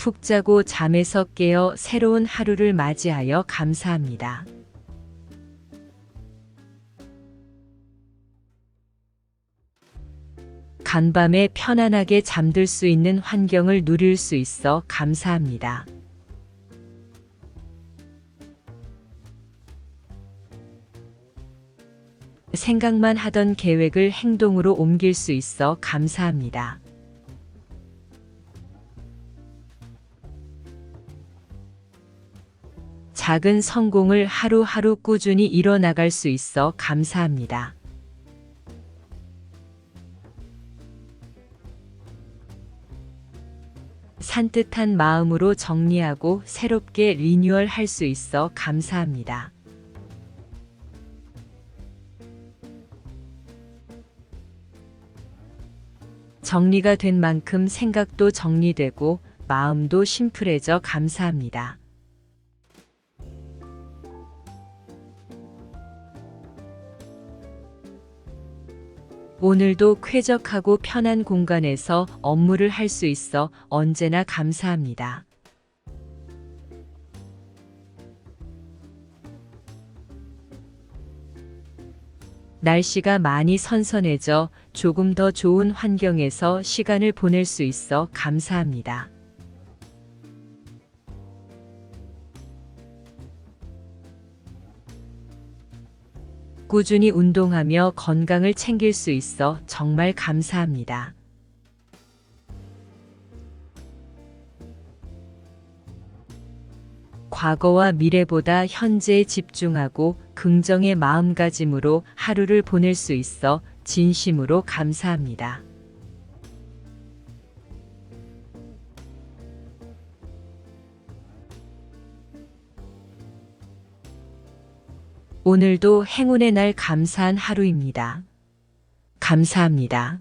푹 자고 잠에서 깨어 새로운 하루를 맞이하여 감사합니다. 간밤에 편안하게 잠들 수 있는 환경을 누릴 수 있어 감사합니다. 생각만 하던 계획을 행동으로 옮길 수 있어 감사합니다. 작은 성공을 하루하루 꾸준히 이뤄나갈 수 있어 감사합니다. 산뜻한 마음으로 정리하고 새롭게 리뉴얼 할 수 있어 감사합니다. 정리가 된 만큼 생각도 정리되고 마음도 심플해져 감사합니다. 오늘도 쾌적하고 편한 공간에서 업무를 할 수 있어 언제나 감사합니다. 날씨가 많이 선선해져 조금 더 좋은 환경에서 시간을 보낼 수 있어 감사합니다. 꾸준히 운동하며 건강을 챙길 수 있어 정말 감사합니다. 과거와 미래보다 현재에 집중하고 긍정의 마음가짐으로 하루를 보낼 수 있어 진심으로 감사합니다. 오늘도 행운의 날 감사한 하루입니다. 감사합니다.